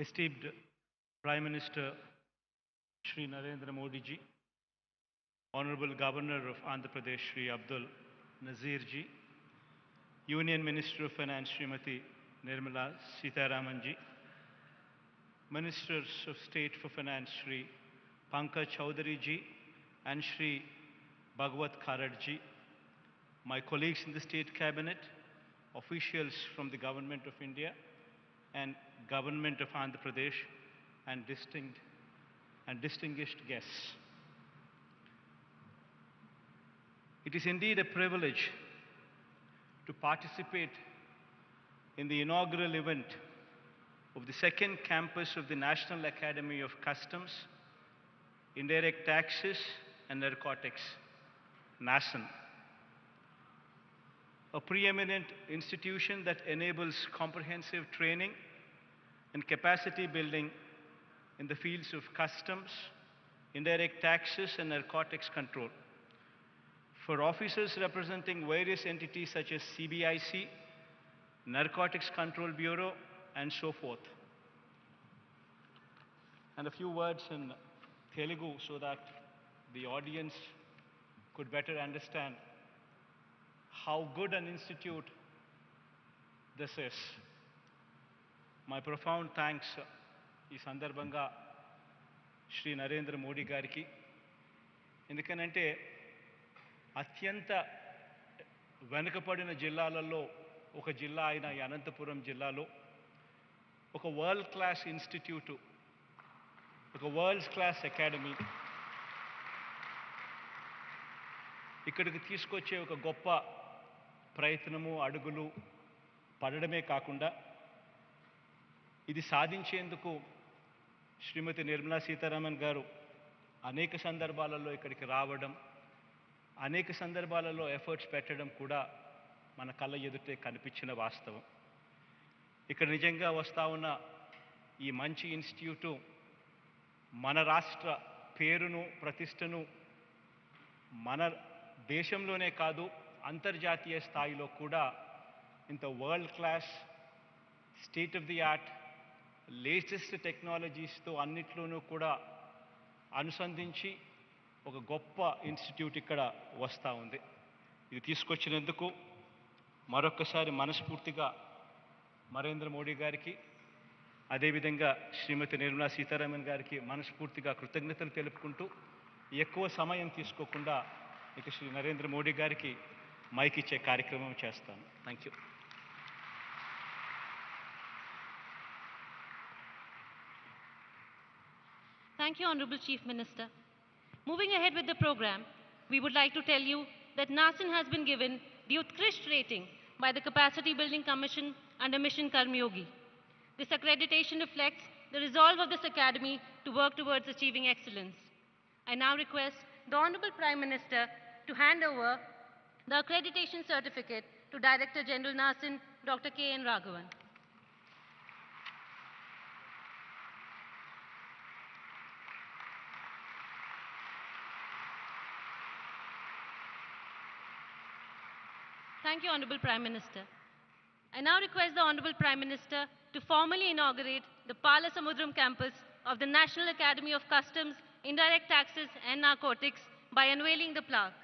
esteemed Prime Minister Shri Narendra Modi ji, Honorable Governor of Andhra Pradesh Shri Abdul Nazir ji, Union Minister of Finance Srimati Nirmala Sitaraman ji, Ministers of State for Finance Shri Pankaj Chaudhary ji and Shri Bhagwat Kharad ji, my colleagues in the State Cabinet, officials from the Government of India and Government of Andhra Pradesh and distinct and distinguished guests. It is indeed a privilege to participate in the inaugural event of the second campus of the National Academy of Customs, Indirect Taxes and Narcotics, NASN, a preeminent institution that enables comprehensive training and capacity building in the fields of customs, indirect taxes, and narcotics control. For officers representing various entities such as CBIC, Narcotics Control Bureau, and so forth. And a few words in Telugu so that the audience could better understand how good an institute this is. My profound thanks ఈ సందర్భంగా శ్రీ నరేంద్ర మోడీ గారికి ఎందుకనంటే అత్యంత వెనుకబడిన జిల్లాలలో ఒక జిల్లా అయిన ఈ అనంతపురం జిల్లాలో ఒక వరల్డ్ క్లాస్ ఇన్స్టిట్యూటు ఒక వరల్డ్ క్లాస్ అకాడమీ ఇక్కడికి తీసుకొచ్చే ఒక గొప్ప ప్రయత్నము అడుగులు పడడమే కాకుండా ఇది సాధించేందుకు శ్రీమతి నిర్మలా సీతారామన్ గారు అనేక సందర్భాలలో ఇక్కడికి రావడం అనేక సందర్భాలలో ఎఫర్ట్స్ పెట్టడం కూడా మన కళ్ళ ఎదుటే కనిపించిన వాస్తవం. ఇక్కడ నిజంగా వస్తా ఉన్న ఈ మంచి ఇన్స్టిట్యూటు మన రాష్ట్ర పేరును ప్రతిష్టను మన దేశంలోనే కాదు అంతర్జాతీయ స్థాయిలో కూడా ఇంత world class state of the art latest టెక్నాలజీస్తో అన్నిట్లోనూ కూడా అనుసంధించి ఒక గొప్ప ఇన్స్టిట్యూట్ ఇక్కడ వస్తూ ఉంది. ఇది తీసుకొచ్చినందుకు మరొక్కసారి మనస్ఫూర్తిగా నరేంద్ర మోడీ గారికి అదేవిధంగా శ్రీమతి నిర్మలా సీతారామన్ గారికి మనస్ఫూర్తిగా కృతజ్ఞతలు తెలుపుకుంటూ ఎక్కువ సమయం తీసుకోకుండా ఇక శ్రీ నరేంద్ర మోడీ గారికి మైక్ ఇచ్చే కార్యక్రమం చేస్తాను thank you Thank you, Honorable Chief Minister. Moving ahead with the program, we would like to tell you that NASIN has been given the Utkrisht rating by the Capacity Building Commission under Mission Karmyogi. This accreditation reflects the resolve of this academy to work towards achieving excellence. I now request the Honorable Prime Minister to hand over the accreditation certificate to Director General NASIN, Dr. K. N. Raghavan. Thank you, Honorable Prime Minister. I now request the Honorable Prime Minister to formally inaugurate the Pala Samudram campus of the National Academy of Customs, Indirect Taxes and Narcotics by unveiling the plaque.